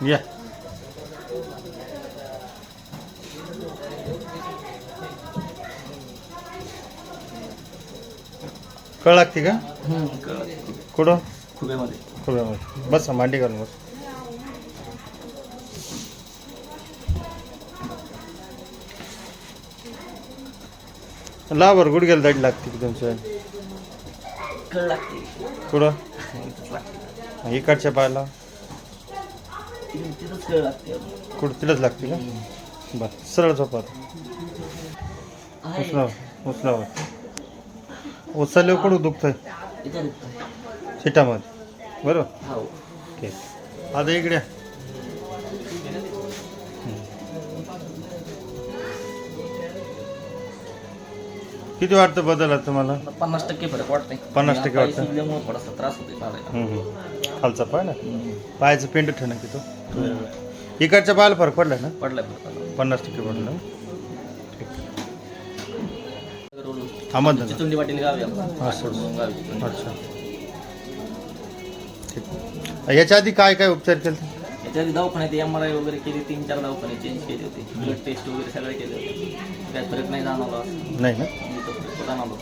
या कळ लागते का कुठं खुब्यामध्ये खुब्यामध्ये बस मांडी घालून बस लावर गुडघ्याला दाढी लागते की तुमच्या कळ लागते कुठं इकडच्या पायाला तिथंच कळ लागते. का? बस सरळ झोपा आहे. उचला उचला उचलल्यावर कुठं दुखतंय? इथं. सीटामध्ये बरोबर? हो. ओके. आता इकडे या. किती वाटतं बदल आहे तुम्हाला? आता पन्नास टक्के फरक वाटतंय. 50% पाय वाटतंय. सुजल्यामुळं थोडासा त्रास होतोय चालायला हम्म, हम्म. खालचा पाय ना? पायाचं पेंड ठेवणं की तो. इकडच्या पायाला फरक पडलाय ना? आता. पन्नास टक्के पडला अहमदनगर. असं. अच्छा. ठीक. याच्या आधी काय काय उपचार केले याच्या आधी दवाखान्यात एम आर आय वगैरे केली तीन चार दवाखाने चेंज केले होते. ब्लड टेस्ट वगैरे सगळे केले होते. त्यात फरक नाही जाणवला. नाही ना? जाणवला.